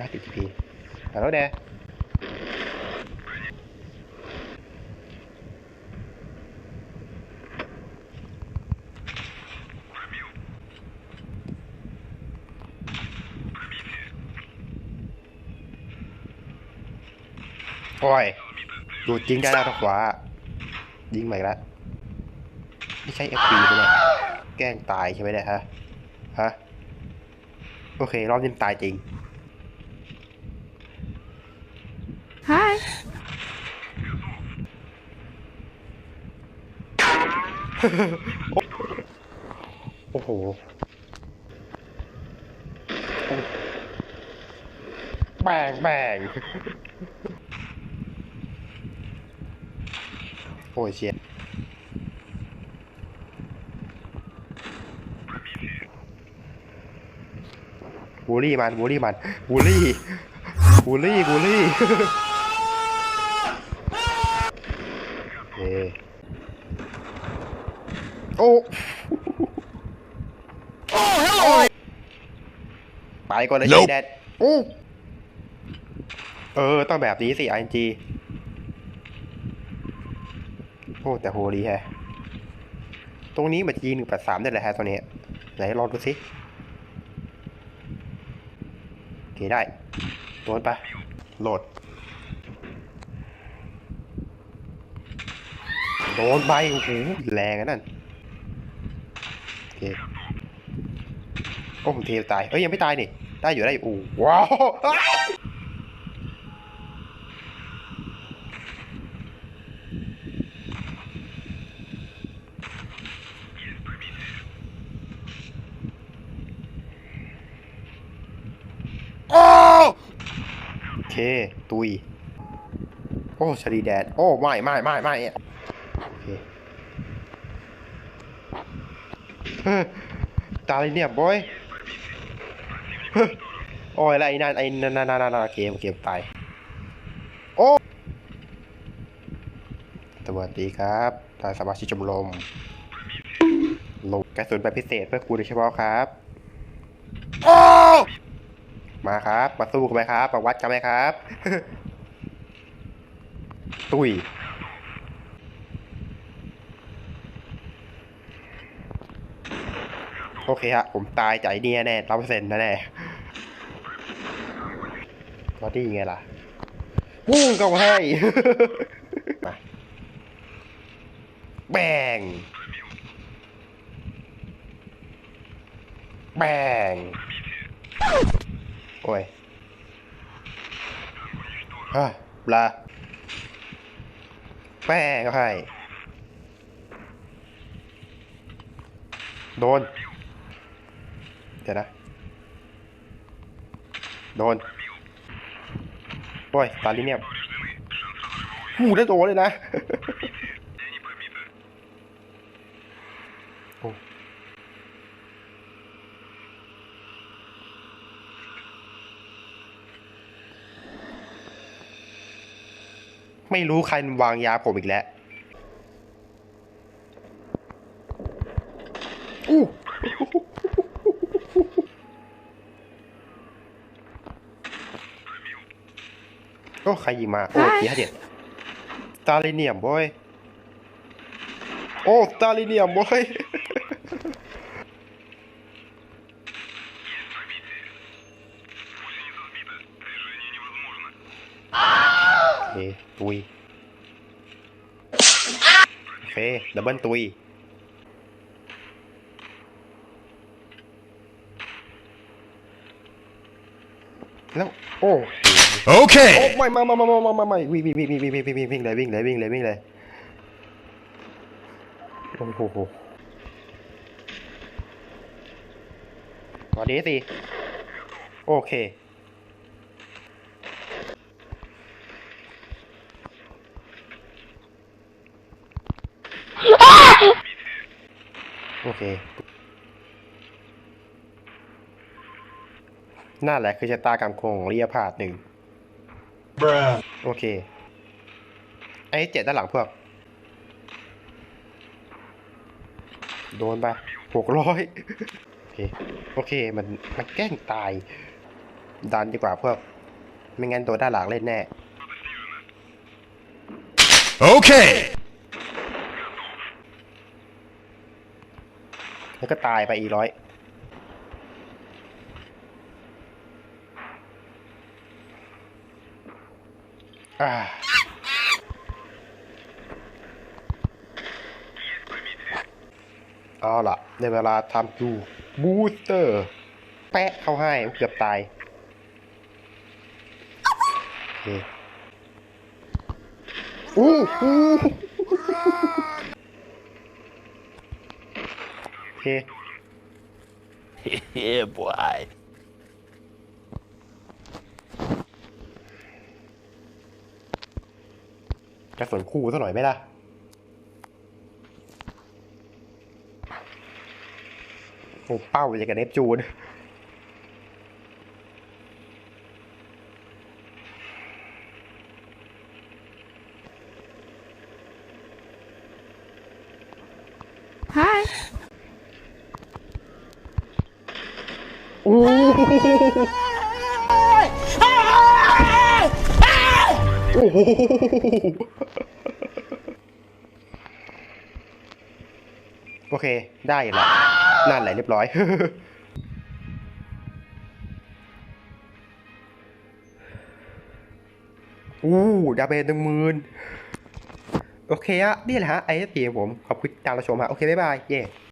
ห้าสิบพีฮัลโหลเดโอ้ยดูดจริงได้แล้วทางขวา ยิงใหม่ละไม่ใช่ FP ไปเนี่ยแกล้งตายใช่ไหมเนี่ยฮะ ฮะ โอเค รอบนี้ตายจริง โอ้โหแบงแบงโอ้ยเชียบูลลี่มันบูลลี่มันบูลลี่บูลลี่บูลลี่เฮ้ โอ้ไปก่อนเลย Nope แดดโอ้เออ ต้องแบบนี้สิ RNG โอ้ แต่โหดีแฮะ ตรงนี้มันจีหนึ่งแปดสามได้เลยฮะตัวนี้ ไหนลองดูสิโอเคได้โดนไปะโหลดโดนไปโอ้โหแรงอะนั่น โอเคโอ้ผมเทตายเอ้ยยังไม่ตายนี่ ได้อยู่ได้อู้ว้าวอ้ายโอ้โอเค ตุย โอ้ชาลีแดด โอ้ ไม่ ไม่ ไม่ ไม่โอเคเฮ้ย ตายเลยเนี่ยบอยโอ้ยแล้วไอ้นั่นไอ้นั่นนั่นนั่นเกมเกมตายโอ้สวัสดีครับทางสมาชิกชมรมลงกระสุนแบบพิเศษเพื่อคุณโดยเฉพาะครับโอ้มาครับ มาสู้กันไหมครับมาวัดกันไหมครับ ตุย โอเคฮะ ผมตายใจเนี่ยแน่ร้อยเปอร์เซ็นต์แน่ๆบอดี้ไงล่ะปุ้งก็ให้มาแบงแบงโอ้ยฮะปลาแป้งก็ให้ โดน เดี๋ยวนะ โดน โอ้ย ตาลิเนียมหูได้โดนเลยนะ โอ้ไม่รู้ใครวางยาผมอีกแล้ว อู้ โอ้ใครยิงมา โอ้ Hi ทีห้าเจ็ดสตาลิเนียมบอย โอ้สตาลิเนียมบอยโอเคตุยโอเคดับเบิลตุยแล้วโอ้ โอเคโอ้ไม่ไม่ไม่ไม่ไม่ไม่ไม่วิ่งวิ่งวิ่งวิ่งวิ่งวิ่งวิ่งเลยวิ่งเลยวิ่งเลยวิ่งเลยโอ้โหขอดีสิโอเคโอเค นั่นแหละคือชะตากรรมของเรียพาดหนึ่ง โอเค ไอ้เจ็ดด้านหลังพวกโดนไปหกร้อยโอเค โอเค มัน มันแกล้งตาย ดันดีกว่าพวกไม่งั้นตัวด้านหลังเล่นแน่ Okay. แล้วก็ตายไปอีกร้อย เอาล่ะ ในเวลาทำดูบูสเตอร์ แปะเข้าให้เกือบตายโอเคอู้หูโอเค yeah, boy. ก ระสุนคู่ซะหน่อยไหมล่ะ โอ้เป้าอย่างกับเนปจูน Hi. โอ้ โอ้โหโอเค ได้ละนั่นแหละเรียบร้อย อู้ดาเบนหนึ่งหมื่นโอเคอะนี่แหละฮะ ไอ้เกมผม ขอบคุณที่ตามรับชมฮะ โอเค บ๊ายบาย เย่